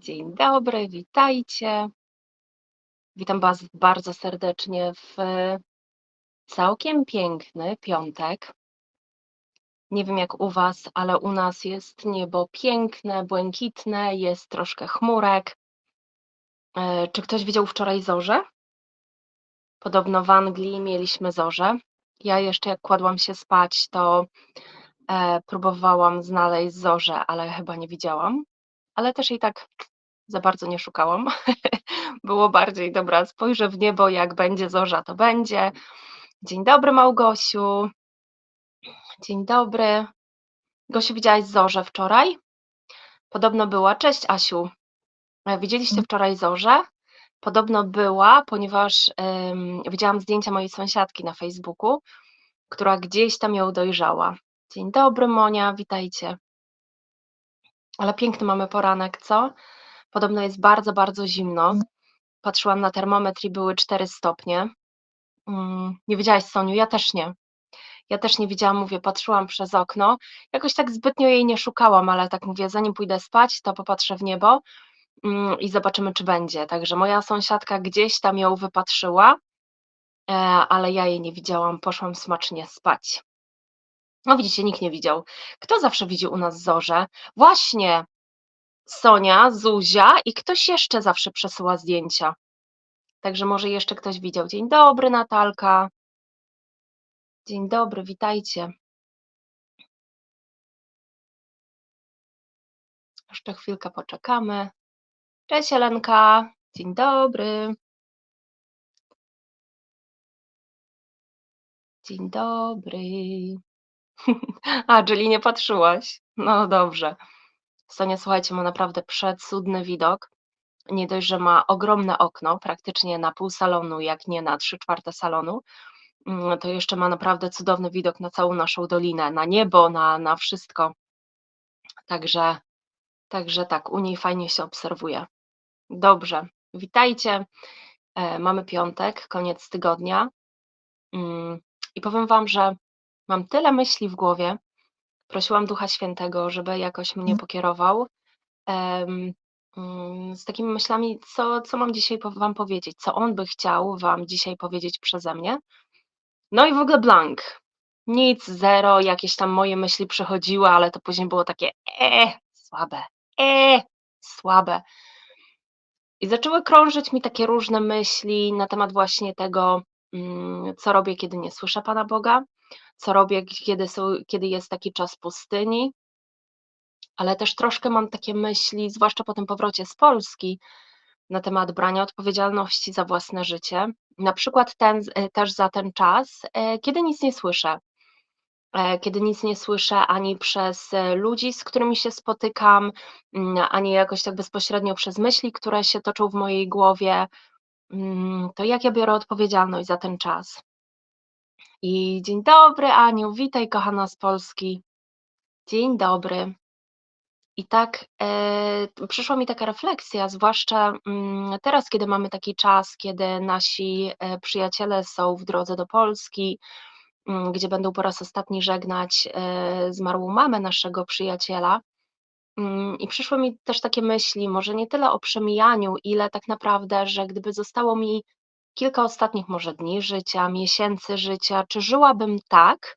Dzień dobry, witajcie. Witam Was bardzo serdecznie w całkiem piękny piątek. Nie wiem jak u Was, ale u nas jest niebo piękne, błękitne, jest troszkę chmurek. E, Czy ktoś widział wczoraj zorze? Podobno w Anglii mieliśmy zorze. Ja jeszcze jak kładłam się spać, to e, próbowałam znaleźć zorze, ale chyba nie widziałam. Ale też i tak za bardzo nie szukałam. Było bardziej, dobra, spojrzę w niebo, jak będzie zorza, to będzie. Dzień dobry, Małgosiu. Dzień dobry. Gosiu, widziałaś zorzę wczoraj? Podobno była. Cześć, Asiu. E, Widzieliście wczoraj zorzę? Podobno była, ponieważ em, widziałam zdjęcia mojej sąsiadki na Facebooku, która gdzieś tam ją dojrzała. Dzień dobry, Monia, witajcie. Ale piękny mamy poranek, co? Podobno jest bardzo, bardzo zimno. Patrzyłam na termometr i były 4 stopnie. Mm, Nie widziałaś, Soniu? Ja też nie. Ja też nie widziałam, mówię, patrzyłam przez okno. Jakoś tak zbytnio jej nie szukałam, ale tak mówię, zanim pójdę spać, to popatrzę w niebo mm, i zobaczymy, czy będzie. Także moja sąsiadka gdzieś tam ją wypatrzyła, e, ale ja jej nie widziałam, poszłam smacznie spać. No widzicie, nikt nie widział. Kto zawsze widzi u nas zorze? Właśnie Sonia, Zuzia i ktoś jeszcze zawsze przesyła zdjęcia. Także może jeszcze ktoś widział. Dzień dobry, Natalka. Dzień dobry, witajcie. Jeszcze chwilkę poczekamy. Cześć, Elenka. Dzień dobry. Dzień dobry. A, czyli nie patrzyłaś. No dobrze. Sonia, słuchajcie, ma naprawdę przecudny widok. Nie dość, że ma ogromne okno, praktycznie na pół salonu, jak nie na trzy czwarte salonu, mm, to jeszcze ma naprawdę cudowny widok na całą naszą dolinę, na niebo, na, na wszystko. Także, także tak, u niej fajnie się obserwuje. Dobrze, witajcie. E, Mamy piątek, koniec tygodnia. Mm, I powiem Wam, że mam tyle myśli w głowie. Prosiłam Ducha Świętego, żeby jakoś mnie pokierował. em, mm, Z takimi myślami, co, co mam dzisiaj Wam powiedzieć, co On by chciał Wam dzisiaj powiedzieć przeze mnie. No i w ogóle blank. Nic, zero, jakieś tam moje myśli przechodziły, ale to później było takie e, słabe, e, słabe. I zaczęły krążyć mi takie różne myśli na temat właśnie tego, mm, co robię, kiedy nie słyszę Pana Boga, co robię, kiedy, są, kiedy jest taki czas pustyni, ale też troszkę mam takie myśli, zwłaszcza po tym powrocie z Polski, na temat brania odpowiedzialności za własne życie. Na przykład ten, e, też za ten czas, e, kiedy nic nie słyszę. E, Kiedy nic nie słyszę ani przez ludzi, z którymi się spotykam, mm, ani jakoś tak bezpośrednio przez myśli, które się toczą w mojej głowie, mm, to jak ja biorę odpowiedzialność za ten czas. I dzień dobry, Aniu, witaj kochana z Polski. Dzień dobry. I tak e, przyszła mi taka refleksja, zwłaszcza mm, teraz, kiedy mamy taki czas, kiedy nasi e, przyjaciele są w drodze do Polski, mm, gdzie będą po raz ostatni żegnać e, zmarłą mamę naszego przyjaciela. Mm, I przyszły mi też takie myśli, może nie tyle o przemijaniu, ile tak naprawdę, że gdyby zostało mi kilka ostatnich może dni życia, miesięcy życia, czy żyłabym tak,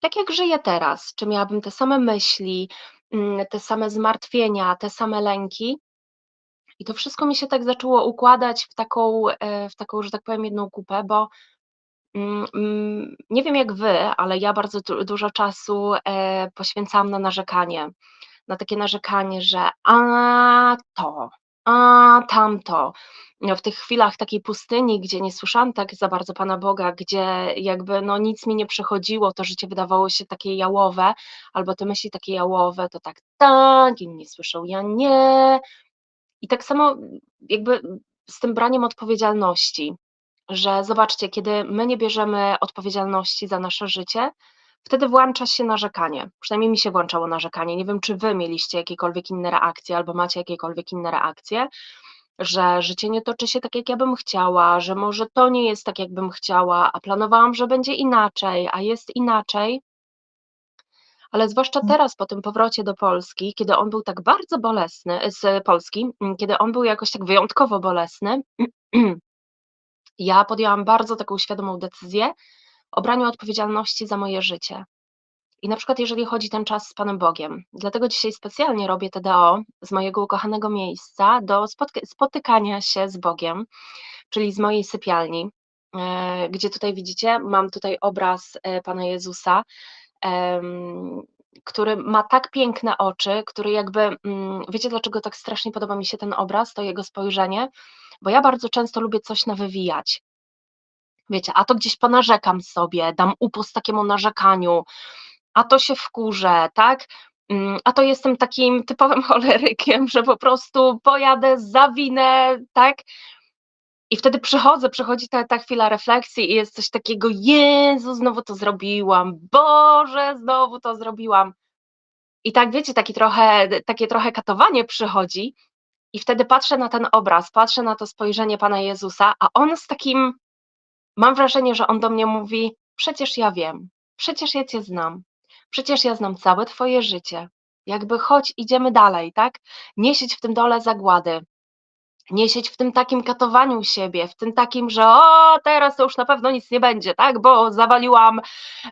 tak jak żyję teraz, czy miałabym te same myśli, mm, te same zmartwienia, te same lęki. I to wszystko mi się tak zaczęło układać w taką, e, w taką, że tak powiem, jedną kupę, bo mm, mm, nie wiem jak wy, ale ja bardzo du- dużo czasu e, poświęcałam na narzekanie, na takie narzekanie, że a to, a tamto. No, W tych chwilach takiej pustyni, gdzie nie słyszałam tak za bardzo Pana Boga, gdzie jakby no nic mi nie przychodziło, to życie wydawało się takie jałowe, albo te myśli takie jałowe, to tak tak, inni słyszą, ja nie. I tak samo jakby z tym braniem odpowiedzialności, że zobaczcie, kiedy my nie bierzemy odpowiedzialności za nasze życie, wtedy włącza się narzekanie. Przynajmniej mi się włączało narzekanie. Nie wiem, czy wy mieliście jakiekolwiek inne reakcje, albo macie jakiekolwiek inne reakcje, że życie nie toczy się tak, jak ja bym chciała, że może to nie jest tak, jak bym chciała, a planowałam, że będzie inaczej, a jest inaczej. ale zwłaszcza Mm. teraz po tym powrocie do Polski, kiedy on był tak bardzo bolesny z Polski, mm, kiedy on był jakoś tak wyjątkowo bolesny, ja podjęłam bardzo taką świadomą decyzję o braniu odpowiedzialności za moje życie. I na przykład jeżeli chodzi ten czas z Panem Bogiem. Dlatego dzisiaj specjalnie robię TDO z mojego ukochanego miejsca do spotykania się z Bogiem, czyli z mojej sypialni, e, gdzie tutaj widzicie, mam tutaj obraz, e, Pana Jezusa, który ma tak piękne oczy, który jakby, mm, wiecie dlaczego tak strasznie podoba mi się ten obraz, to jego spojrzenie? Bo ja bardzo często lubię coś nawywijać. Wiecie, a to gdzieś ponarzekam sobie, dam upust takiemu narzekaniu, a to się wkurzę, tak? Mm, a to jestem takim typowym cholerykiem, że po prostu pojadę, zawinę, tak? I wtedy przychodzę, przychodzi ta, ta chwila refleksji i jest coś takiego, Jezu, znowu to zrobiłam, Boże, znowu to zrobiłam. I tak wiecie, taki trochę, takie trochę katowanie przychodzi i wtedy patrzę na ten obraz, patrzę na to spojrzenie Pana Jezusa, a On z takim, mam wrażenie, że On do mnie mówi, przecież ja wiem, przecież ja Cię znam, przecież ja znam całe Twoje życie, jakby chodź, idziemy dalej, tak? Nie w tym dole zagłady, nie w tym takim katowaniu siebie, w tym takim, że o, teraz to już na pewno nic nie będzie, tak, bo zawaliłam,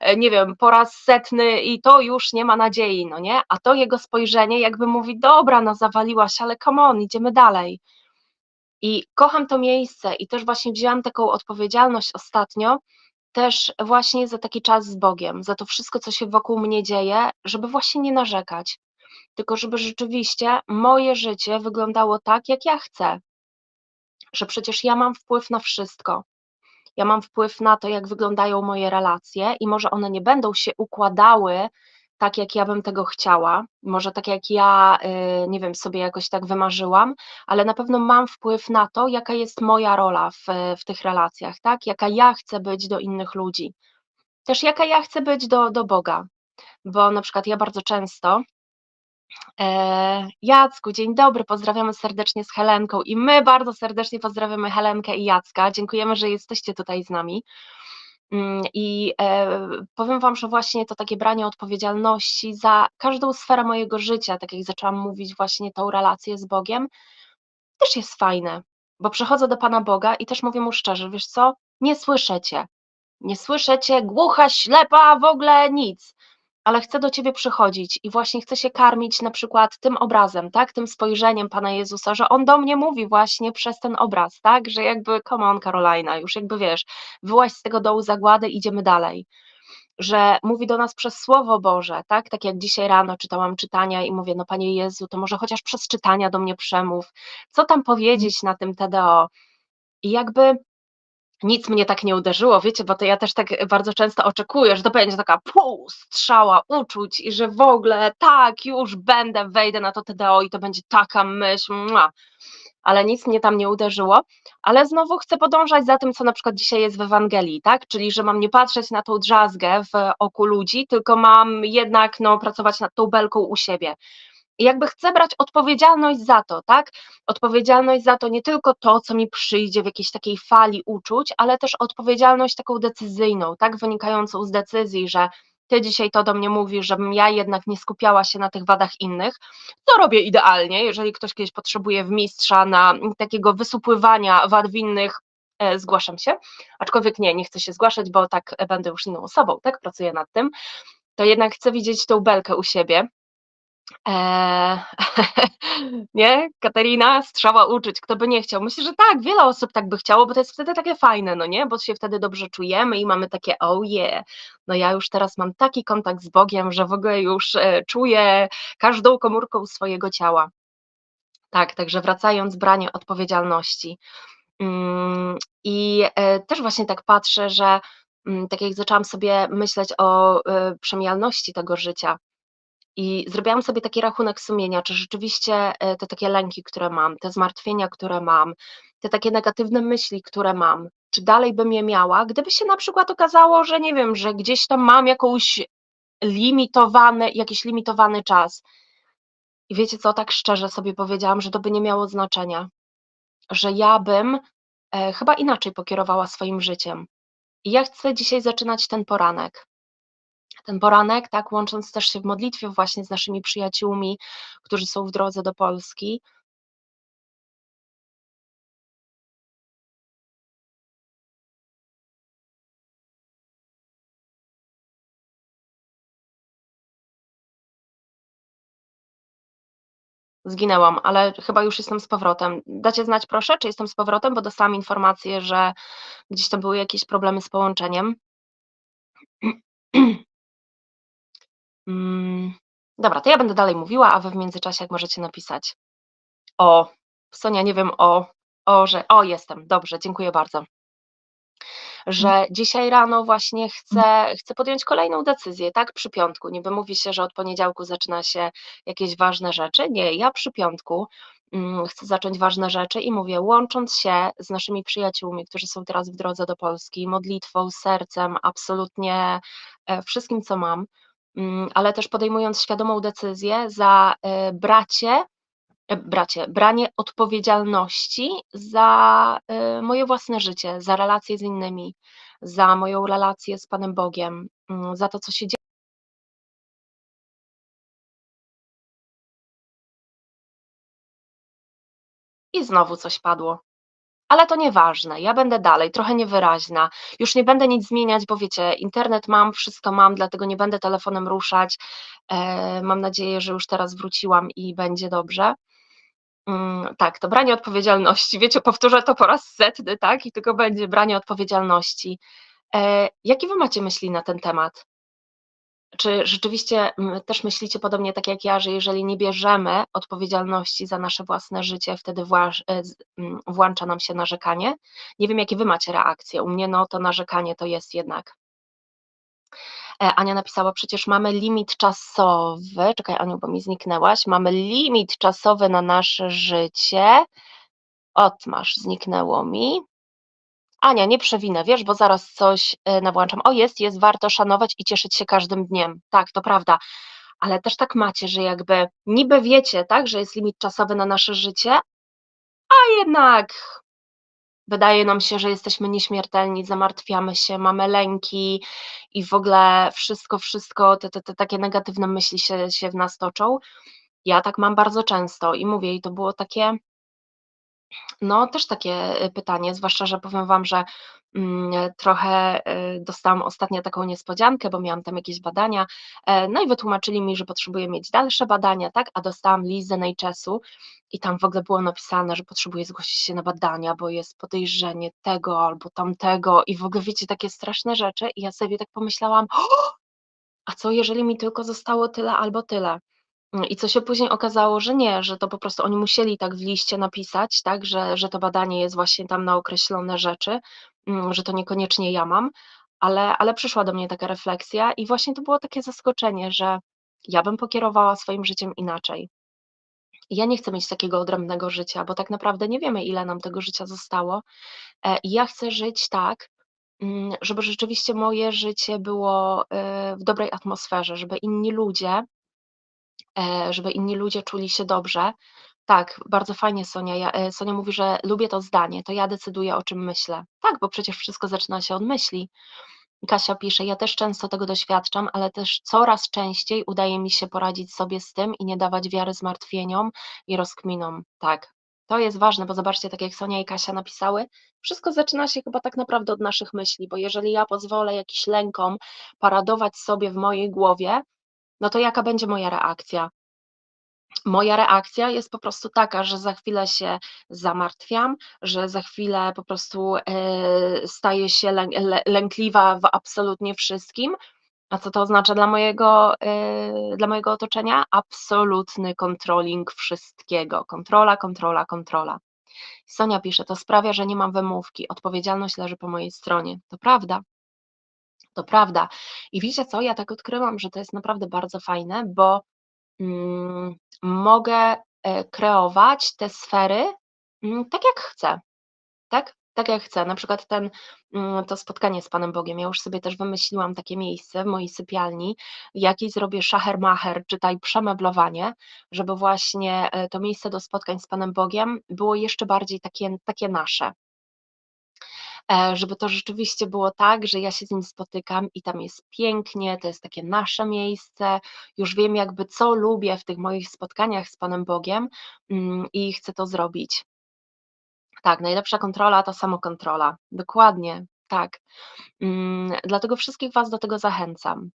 e, nie wiem, po raz setny i to już nie ma nadziei, no nie? A to jego spojrzenie jakby mówi, dobra, no zawaliłaś, ale come on, idziemy dalej. I kocham to miejsce i też właśnie wzięłam taką odpowiedzialność ostatnio, też właśnie za taki czas z Bogiem, za to wszystko, co się wokół mnie dzieje, żeby właśnie nie narzekać, tylko żeby rzeczywiście moje życie wyglądało tak, jak ja chcę. Że przecież ja mam wpływ na wszystko. Ja mam wpływ na to, jak wyglądają moje relacje, i może one nie będą się układały tak, jak ja bym tego chciała, może tak, jak ja, y, nie wiem, sobie jakoś tak wymarzyłam, ale na pewno mam wpływ na to, jaka jest moja rola w, w tych relacjach, tak? Jaka ja chcę być do innych ludzi. Też jaka ja chcę być do, do Boga. Bo na przykład ja bardzo często E, Jacku, dzień dobry, pozdrawiamy serdecznie z Helenką i my bardzo serdecznie pozdrawiamy Helenkę i Jacka. Dziękujemy, że jesteście tutaj z nami. Mm, I e, powiem Wam, że właśnie to takie branie odpowiedzialności za każdą sferę mojego życia, tak jak zaczęłam mówić, właśnie tą relację z Bogiem, też jest fajne, bo przychodzę do Pana Boga i też mówię mu szczerze, wiesz co, nie słyszę Cię, nie słyszę Cię, głucha, ślepa, w ogóle nic ale chcę do Ciebie przychodzić i właśnie chcę się karmić na przykład tym obrazem, tak, tym spojrzeniem Pana Jezusa, że On do mnie mówi właśnie przez ten obraz, tak, że jakby, come on Karolina, już jakby wiesz, wyłaź z tego dołu zagłady, idziemy dalej, że mówi do nas przez Słowo Boże, tak, tak jak dzisiaj rano czytałam czytania i mówię, no Panie Jezu, to może chociaż przez czytania do mnie przemów, co tam powiedzieć na tym TDO i jakby nic mnie tak nie uderzyło, wiecie, bo to ja też tak bardzo często oczekuję, że to będzie taka pół strzała uczuć i że w ogóle tak, już będę, wejdę na to TDO i to będzie taka myśl, mua. ale nic mnie tam nie uderzyło, ale znowu chcę podążać za tym, co na przykład dzisiaj jest w Ewangelii, tak, czyli że mam nie patrzeć na tą drzazgę w oku ludzi, tylko mam jednak no, pracować nad tą belką u siebie, jakby chcę brać odpowiedzialność za to, tak? Odpowiedzialność za to nie tylko to, co mi przyjdzie w jakiejś takiej fali uczuć, ale też odpowiedzialność taką decyzyjną, tak? Wynikającą z decyzji, że ty dzisiaj to do mnie mówisz, żebym ja jednak nie skupiała się na tych wadach innych, co robię idealnie, jeżeli ktoś kiedyś potrzebuje w mistrza na takiego wysupływania wad winnych, e, zgłaszam się, aczkolwiek nie, nie chcę się zgłaszać, bo tak będę już inną osobą, tak, pracuję nad tym, to jednak chcę widzieć tą belkę u siebie, Eee, nie? Katarina, strzała uczyć, kto by nie chciał. Myślę, że tak, wiele osób tak by chciało, bo to jest wtedy takie fajne, no nie? Bo się wtedy dobrze czujemy i mamy takie oh yeah, no ja już teraz mam taki kontakt z Bogiem, że w ogóle już e, czuję każdą komórką swojego ciała. Tak, także wracając, branie odpowiedzialności. Mm, I e, też właśnie tak patrzę, że mm, tak jak zaczęłam sobie myśleć o e, przemijalności tego życia, i zrobiłam sobie taki rachunek sumienia, czy rzeczywiście e, te takie lęki, które mam, te zmartwienia, które mam, te takie negatywne myśli, które mam, czy dalej bym je miała, gdyby się na przykład okazało, że nie wiem, że gdzieś tam mam jakąś limitowany, jakiś limitowany czas. I wiecie co, tak szczerze sobie powiedziałam, że to by nie miało znaczenia, że ja bym e, chyba inaczej pokierowała swoim życiem. I ja chcę dzisiaj zaczynać ten poranek Ten poranek, tak, łącząc też się w modlitwie właśnie z naszymi przyjaciółmi, którzy są w drodze do Polski. Zginęłam, ale chyba już jestem z powrotem. Dacie znać proszę, czy jestem z powrotem, bo dostałam informację, że gdzieś tam były jakieś problemy z połączeniem. Mm, dobra, to ja będę dalej mówiła, a wy w międzyczasie jak możecie napisać. O, Sonia, nie wiem o o, że o, jestem, dobrze, dziękuję bardzo. Że dzisiaj rano właśnie chcę chcę podjąć kolejną decyzję, tak, przy piątku. Niby mówi się, że od poniedziałku zaczyna się jakieś ważne rzeczy. Nie, ja przy piątku, mm, chcę zacząć ważne rzeczy i mówię, łącząc się z naszymi przyjaciółmi, którzy są teraz w drodze do Polski, modlitwą, sercem, absolutnie, e, wszystkim, co mam, ale też podejmując świadomą decyzję za, e, bracie e, bracie, branie odpowiedzialności za, y, moje własne życie, za relacje z innymi, za moją relację z Panem Bogiem, mm, za to, co się dzieje. I znowu coś padło. Ale to nieważne, ja będę dalej, trochę niewyraźna. Już nie będę nic zmieniać, bo wiecie, internet mam, wszystko mam, dlatego nie będę telefonem ruszać. E, mam nadzieję, że już teraz wróciłam i będzie dobrze. Mm, tak, to branie odpowiedzialności. Wiecie, powtórzę to po raz setny, tak, i tylko będzie branie odpowiedzialności. E, jakie wy macie myśli na ten temat? Czy rzeczywiście, mm, też myślicie podobnie tak jak ja, że jeżeli nie bierzemy odpowiedzialności za nasze własne życie, wtedy e, mm, włącza nam się narzekanie? Nie wiem, jakie wy macie reakcje. U mnie, no, to narzekanie to jest jednak E, Ania napisała: „Przecież mamy limit czasowy” czekaj Aniu, bo mi zniknęłaś. „Mamy limit czasowy na nasze życie”. Ot masz, zniknęło mi. Ania, nie przewinę, wiesz, bo zaraz coś, yy, nawłączam. O, jest, jest, warto szanować i cieszyć się każdym dniem. Tak, to prawda, ale też tak macie, że jakby niby wiecie, tak, że jest limit czasowy na nasze życie, a jednak Wydaje nam się, że jesteśmy nieśmiertelni, zamartwiamy się, mamy lęki i w ogóle wszystko, wszystko, te te te takie negatywne myśli się się w nas toczą. Ja tak mam bardzo często i mówię, i to było takie no, też takie, y, pytanie, zwłaszcza, że powiem wam, że, mm, trochę, y, dostałam ostatnio taką niespodziankę, bo miałam tam jakieś badania, e, no i wytłumaczyli mi, że potrzebuję mieć dalsze badania, tak, a dostałam list z NHS-u i tam w ogóle było napisane, że potrzebuję zgłosić się na badania, bo jest podejrzenie tego albo tamtego i w ogóle wiecie, takie straszne rzeczy i ja sobie tak pomyślałam: „A co jeżeli mi tylko zostało tyle albo tyle?” Mm, I co się później okazało, że nie, że to po prostu oni musieli tak w liście napisać, tak, że że to badanie jest właśnie tam na określone rzeczy, mm, że to niekoniecznie ja mam, ale ale przyszła do mnie taka refleksja i właśnie to było takie zaskoczenie, że ja bym pokierowała swoim życiem inaczej. Ja nie chcę mieć takiego odrębnego życia, bo tak naprawdę nie wiemy, ile nam tego życia zostało, e, i ja chcę żyć tak, mm, żeby rzeczywiście moje życie było, y, w dobrej atmosferze, żeby inni ludzie E, żeby inni ludzie czuli się dobrze. Tak, bardzo fajnie Sonia. Ja, e, Sonia mówi, że lubię to zdanie, to ja decyduję, o czym myślę. Tak, bo przecież wszystko zaczyna się od myśli. Kasia pisze, ja też często tego doświadczam, ale też coraz częściej udaje mi się poradzić sobie z tym i nie dawać wiary zmartwieniom i rozkminom. Tak, to jest ważne, bo zobaczcie, tak jak Sonia i Kasia napisały, wszystko zaczyna się chyba tak naprawdę od naszych myśli, bo jeżeli ja pozwolę jakiś lękom paradować sobie w mojej głowie, no to jaka będzie moja reakcja? Moja reakcja jest po prostu taka, że za chwilę się zamartwiam, że za chwilę po prostu, yy, staję się lę lę lękliwa w absolutnie wszystkim. A co to oznacza dla mojego, yy, dla mojego otoczenia? Absolutny controlling wszystkiego. Kontrola, kontrola, kontrola. Sonia pisze: „To sprawia, że nie mam wymówki, odpowiedzialność leży po mojej stronie”. To prawda. To prawda. I wiecie co, ja tak odkryłam, że to jest naprawdę bardzo fajne, bo, mm, mogę, e, kreować te sfery, mm, tak jak chcę, tak? Tak jak chcę. Na przykład ten, mm, to spotkanie z Panem Bogiem, ja już sobie też wymyśliłam takie miejsce w mojej sypialni, jakieś zrobię szacher-macher, czytaj przemeblowanie, żeby właśnie, e, to miejsce do spotkań z Panem Bogiem było jeszcze bardziej takie takie nasze. E, żeby to rzeczywiście było tak, że ja się z nim spotykam i tam jest pięknie, to jest takie nasze miejsce, już wiem jakby co lubię w tych moich spotkaniach z Panem Bogiem, mm, i chcę to zrobić. Tak, najlepsza kontrola to samokontrola. Dokładnie, tak. Mm, dlatego wszystkich Was do tego zachęcam.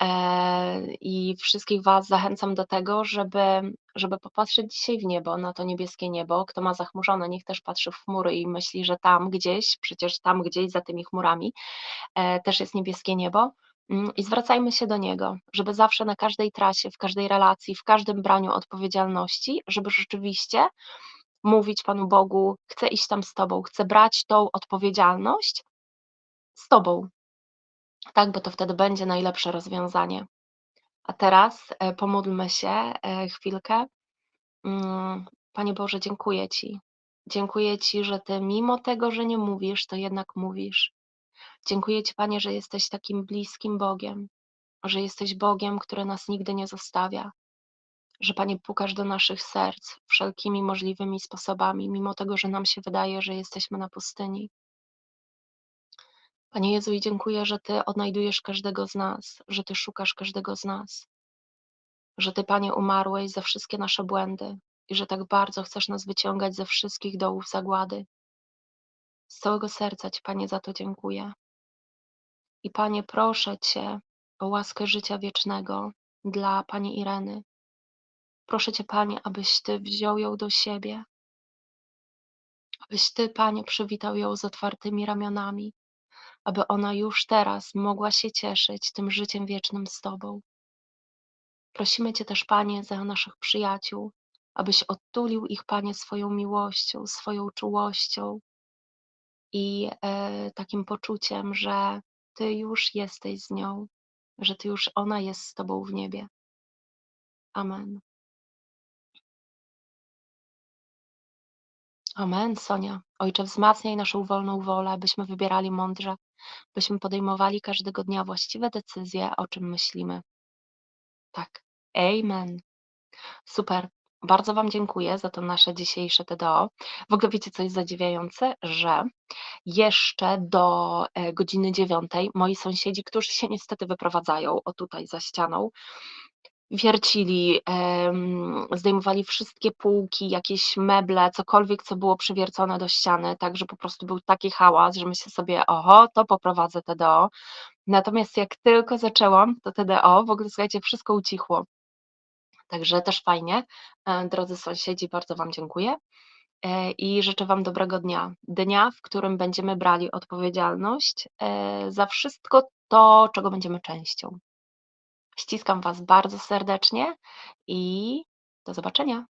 Eee, I wszystkich Was zachęcam do tego, żeby, żeby popatrzeć dzisiaj w niebo, na to niebieskie niebo. Kto ma zachmurzone, niech też patrzy w chmury i myśli, że tam gdzieś, przecież tam gdzieś za tymi chmurami e, też jest niebieskie niebo. Mm, I zwracajmy się do Niego, żeby zawsze na każdej trasie, w każdej relacji, w każdym braniu odpowiedzialności, żeby rzeczywiście mówić Panu Bogu: Chcę iść tam z Tobą, chcę brać tą odpowiedzialność z Tobą. Tak, bo to wtedy będzie najlepsze rozwiązanie. A teraz e, pomódlmy się e, chwilkę. Mm, Panie Boże, dziękuję Ci. Dziękuję Ci, że Ty, mimo tego, że nie mówisz, to jednak mówisz. Dziękuję Ci, Panie, że jesteś takim bliskim Bogiem, że jesteś Bogiem, który nas nigdy nie zostawia, że Panie pukasz do naszych serc wszelkimi możliwymi sposobami, mimo tego, że nam się wydaje, że jesteśmy na pustyni. Panie Jezu, i dziękuję, że Ty odnajdujesz każdego z nas, że Ty szukasz każdego z nas, że Ty, Panie, umarłeś za wszystkie nasze błędy i że tak bardzo chcesz nas wyciągać ze wszystkich dołów zagłady. Z całego serca Ci, Panie, za to dziękuję. I Panie, proszę Cię o łaskę życia wiecznego dla Pani Ireny. Proszę Cię, Panie, abyś Ty wziął ją do siebie, abyś Ty, Panie, przywitał ją z otwartymi ramionami, aby ona już teraz mogła się cieszyć tym życiem wiecznym z Tobą. Prosimy Cię też, Panie, za naszych przyjaciół, abyś odtulił ich, Panie, swoją miłością, swoją czułością i e, takim poczuciem, że Ty już jesteś z nią, że Ty już ona jest z Tobą w niebie. Amen. Amen, Sonia. Ojcze, wzmacniaj naszą wolną wolę, abyśmy wybierali mądrze, byśmy podejmowali każdego dnia właściwe decyzje, o czym myślimy. Tak. Amen. Super. Bardzo Wam dziękuję za to nasze dzisiejsze TDO. W ogóle wiecie, co jest zadziwiające, że jeszcze do e, godziny dziewiątej moi sąsiedzi, którzy się niestety wyprowadzają, o tutaj za ścianą, wiercili, zdejmowali wszystkie półki, jakieś meble, cokolwiek, co było przywiercone do ściany, tak, że po prostu był taki hałas, że myślę sobie: „Oho, to poprowadzę TDO”. Natomiast jak tylko zaczęłam to TDO, w ogóle słuchajcie, wszystko ucichło. Także też fajnie. E, drodzy sąsiedzi, bardzo Wam dziękuję, e, i życzę Wam dobrego dnia. Dnia, w którym będziemy brali odpowiedzialność, e, za wszystko to, czego będziemy częścią. Ściskam Was bardzo serdecznie i do zobaczenia.